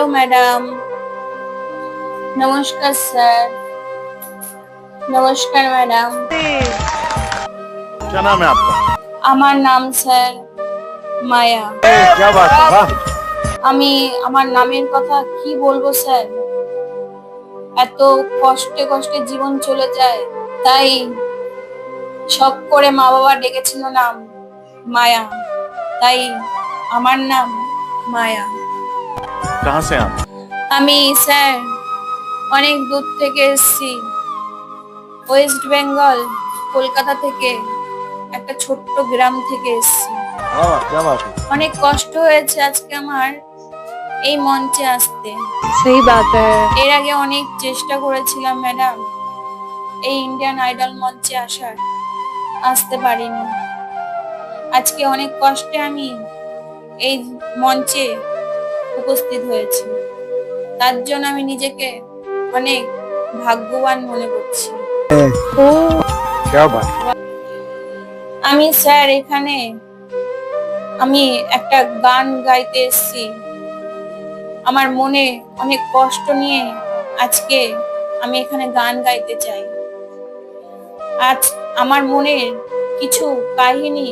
Sir hello madam নমস্কার sir নমস্কার madam क्या नाम है आपका আমার নাম স্যার মায়া क्या बात है वाह আমি আমার নামের কথা কি বলবো স্যার এত কষ্টে কষ্টে জীবন চলে যায় তাই শখ করে মা বাবা ডেকেছিল নাম মায়া তাই আমার নাম মায়া कहाँ से आप আমি স্যার অনেক দূর থেকে এসেছি ওয়েস্ট বেঙ্গল কলকাতা থেকে একটা ছোট্ট গ্রাম থেকে এসেছি वाह क्या बात है অনেক কষ্ট হয়েছে আজকে আমার এই মঞ্চে আসতে सही बात है এর আগে অনেক চেষ্টা করেছিলাম ম্যাডাম এই ইন্ডিয়ান আইডল মঞ্চে আসার আসতে পারিনি আজকে অনেক কষ্টে আমি এই মঞ্চে উপস্থিত হয়েছি। তার জন্য আমি নিজেকে অনেক ভাগ্যবান মনে করছি। আমি স্যার এখানে আমি একটা গান গাইতে এসেছি। আমার মনে অনেক কষ্ট নিয়ে আজকে আমি এখানে গান গাইতে চাই। আজ আমার মনের কিছু কাহিনী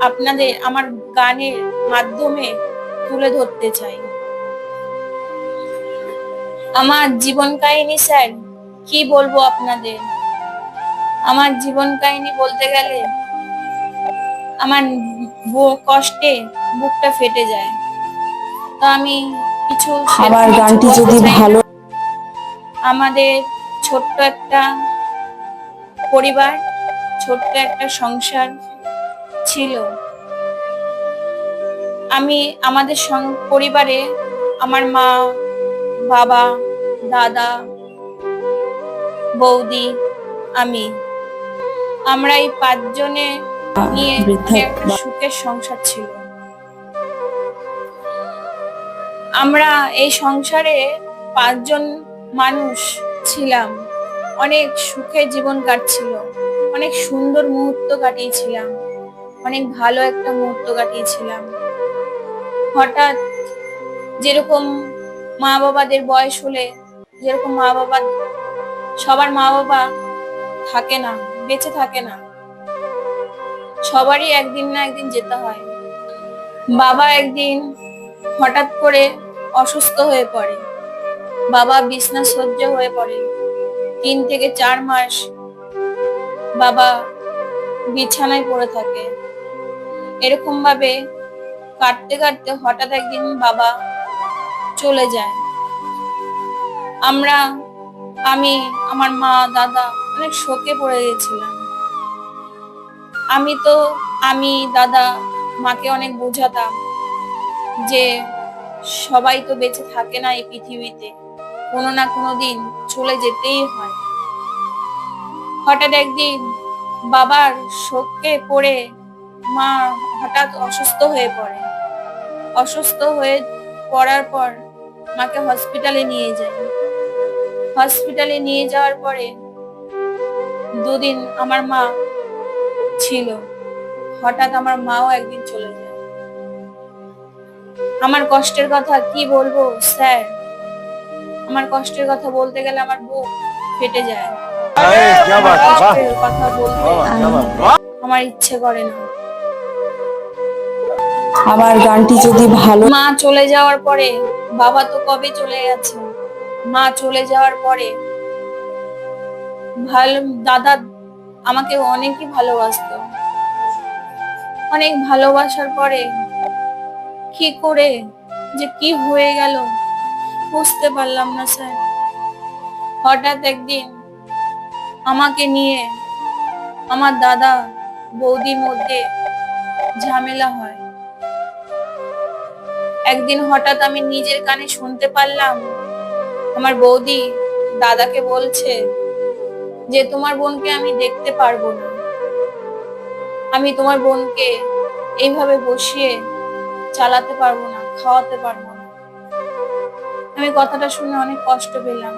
আপনাদের আমার গানের মাধ্যমে তুলে ধরতে চাই। আমার জীবন কাহিনী স্যার কি বলব আপনাদের? আমার জীবন কাহিনী বলতে গেলে আমার বু- কষ্টে বুকটা ফেটে যায়। তো আমি কিছু আমার গানটি যদি ভালো আমাদের ছোট্ট একটা পরিবার ছোট্ট একটা সংসার ছিল। আমি আমাদের পরিবারে আমার মা বাবা দাদা বৌদি আমি। আমরা এই পাঁচজনে নিয়ে একটা সুখের সংসার ছিল। আমরা এই সংসারে পাঁচজন মানুষ ছিলাম। অনেক সুখে জীবন কাটছিল। অনেক সুন্দর মুহূর্ত কাটিয়েছিলাম। অনেক ভালো একটা মুহূর্ত কাটিয়েছিলাম। হঠাৎ যেরকম মা বাবাদের বয়স হলে যেরকম মা বাবা সবার মা বাবা থাকে না, বেঁচে থাকে না। সবারই একদিন না একদিন যেতে হয়। বাবা একদিন হঠাৎ করে অসুস্থ হয়ে পড়ে। বাবা বিছনা সহ্য হয়ে পড়ে। তিন থেকে চার মাস বাবা বিছানায় পড়ে থাকে। এরকম ভাবে কাটতে কাটতে হঠাৎ একদিন বাবা চলে যায়। আমরা, আমি, আমার মা, দাদা অনেক শোকে পড়ে গেছিলাম। আমি তো, আমি, দাদা, মাকে অনেক বোঝাতাম যে সবাই তো বেঁচে থাকে না এই পৃথিবীতে। কোনো না কোনো দিন চলে যেতেই হয়। হঠাৎ একদিন বাবার শোকে পড়ে মা হঠাৎ অসুস্থ হয়ে পড়ে। অসুস্থ হয়ে পড়ার পর মাকে হসপিটালে নিয়ে যাই হসপিটালে নিয়ে যাওয়ার পরে দুদিন আমার মা ছিল। হঠাৎ আমার মাও একদিন চলে যায়। আমার কষ্টের কথা কি বলব স্যার? আমার কষ্টের কথা বলতে গেলে আমার বুক ফেটে যায়। কথা বলতে আমার ইচ্ছে করে না। আমার গানটি যদি ভালো মা চলে যাওয়ার পরে, বাবা তো কবে চলে গেছে? মা চলে যাওয়ার পরে, ভালো দাদা আমাকে অনেকই ভালোবাসতো। অনেক ভালোবাসার পরে কি করে যে কি হয়ে গেল বুঝতে পারলাম না, স্যার। হঠাৎ একদিন আমাকে নিয়ে আমার দাদা বৌদির মধ্যে ঝামেলা হয়। একদিন হঠাৎ আমি নিজের কানে শুনতে পারলাম, আমার বৌদি দাদাকে বলছে যে তোমার বোনকে আমি দেখতে পারব না। আমি তোমার বোনকে এইভাবে বসিয়ে চালাতে পারব না, খাওয়াতে পারব না। আমি কথাটা শুনে অনেক কষ্ট পেলাম।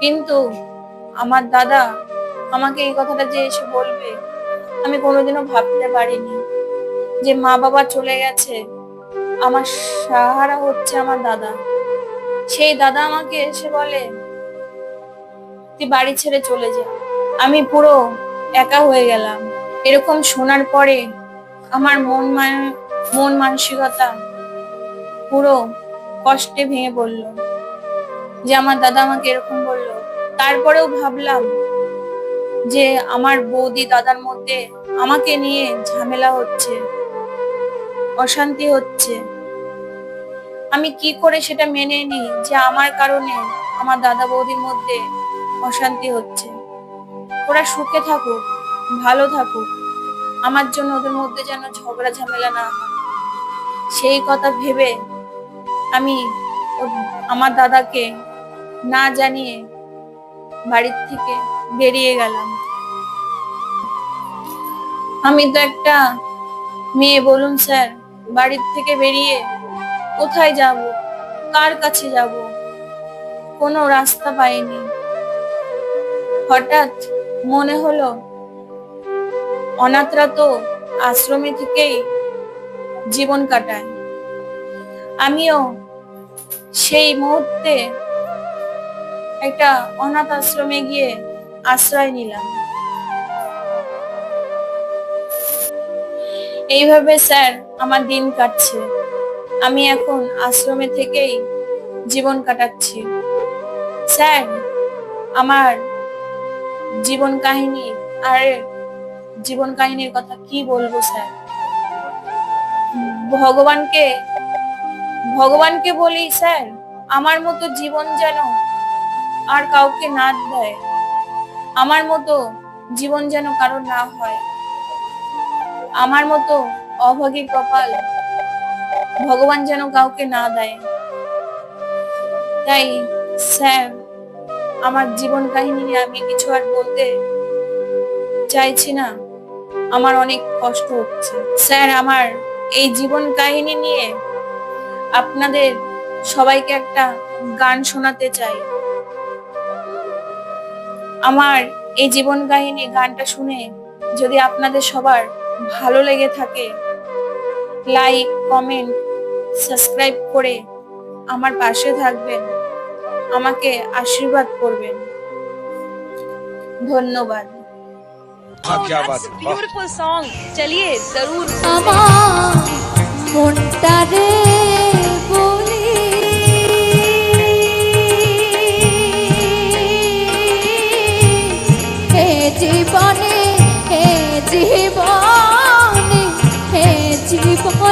কিন্তু আমার দাদা আমাকে এই কথাটা যে এসে বলবে, আমি কোনোদিনও ভাবতে পারিনি যে মা বাবা চলে গেছে। আমার সাহারা হচ্ছে আমার দাদা। সেই দাদা আমাকে এসে বলে, তুই বাড়ি ছেড়ে চলে যা। আমি পুরো একা হয়ে গেলাম। এরকম শোনার পরে আমার মন মান- মন মানসিকতা পুরো কষ্টে ভেঙে পড়ল। যে আমার দাদা আমাকে এরকম বলল। তারপরেও ভাবলাম যে আমার বৌদি দাদার মধ্যে আমাকে নিয়ে ঝামেলা হচ্ছে। অশান্তি হচ্ছে। আমি কি করে সেটা মেনে নিই যে আমার কারণে আমার দাদা বৌদির মধ্যে অশান্তি হচ্ছে? ওরা সুখে থাকুক, ভালো থাকুক, আমার জন্য ওদের মধ্যে যেন ঝগড়া ঝামেলা না হয়। সেই কথা ভেবে আমি আমার দাদাকে না জানিয়ে বাড়ির থেকে বেরিয়ে গেলাম। আমি তো একটা মেয়ে, বলুন স্যার। বাড়ির থেকে বেরিয়ে কোথায় যাব? কার কাছে যাব? কোনো রাস্তা পাইনি। হঠাৎ মনে হলো, অনাথরা তো আশ্রমে থেকেই জীবন কাটায়। আমিও সেই মুহূর্তে একটা অনাথ আশ্রমে গিয়ে আশ্রয় নিলাম। এইভাবে স্যার আমার দিন কাটছে। আমি এখন আশ্রমে থেকেই জীবন কাটাচ্ছি। স্যার, আমার জীবন কাহিনী, আর, জীবন কাহিনীর কথা কি বলব, স্যার? ভগবানকে ভগবানকে বলি, স্যার, আমার মতো জীবন যেন আর কাউকে না দেয়। আমার মতো জীবন যেন কারোর না হয়। আমার মতো অভাগী কপাল। ভগবান যেন কাউকে না দেয়। তাই, স্যার, আমার জীবন কাহিনী নিয়ে আমি কিছু আর বলতে চাইছি না। আমার অনেক কষ্ট হচ্ছে। স্যার, আমার এই জীবন কাহিনী নিয়ে আপনাদের সবাইকে একটা গান শোনাতে চাই। আমার এই জীবন কাহিনী গানটা শুনে যদি আপনাদের সবার ভালো লেগে থাকে লাইক কমেন্ট সাবস্ক্রাইব করে আমার পাশে থাকবেন। আমাকে আশীর্বাদ করবেন। ধন্যবাদ। বিউটিফুল চলিয়ে জরুর। আমার মনটা রে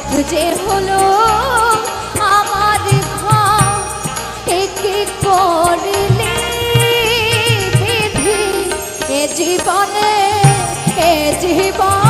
পথ যে হলো আমার একে করলে এ জীবনে এ জীবন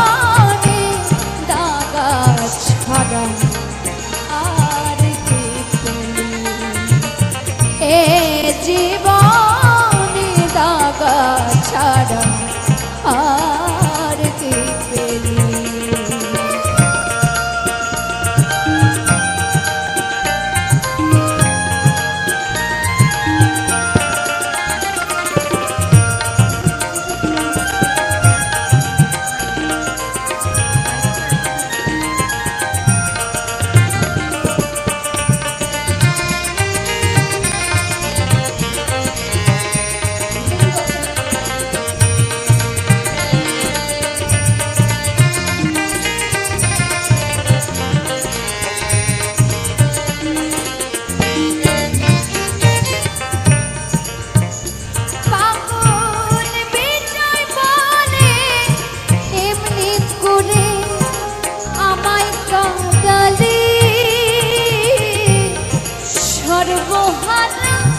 উপহার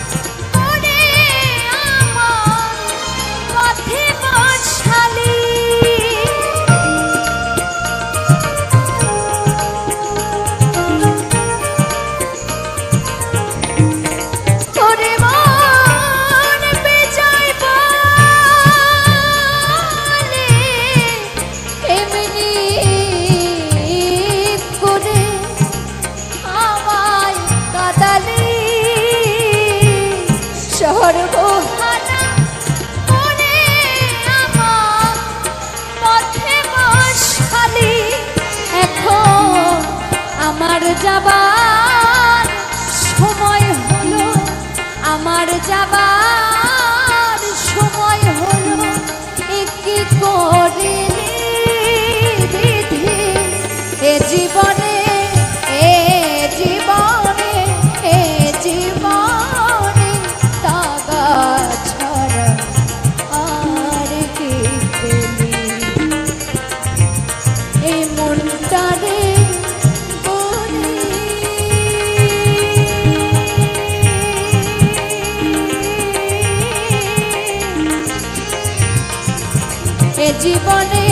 জীবনে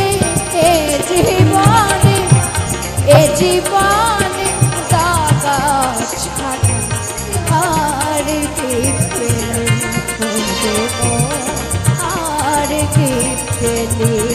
এ জীবনে এ জীবনে ছাড়া আর কি পেলে? আর কি পেলে?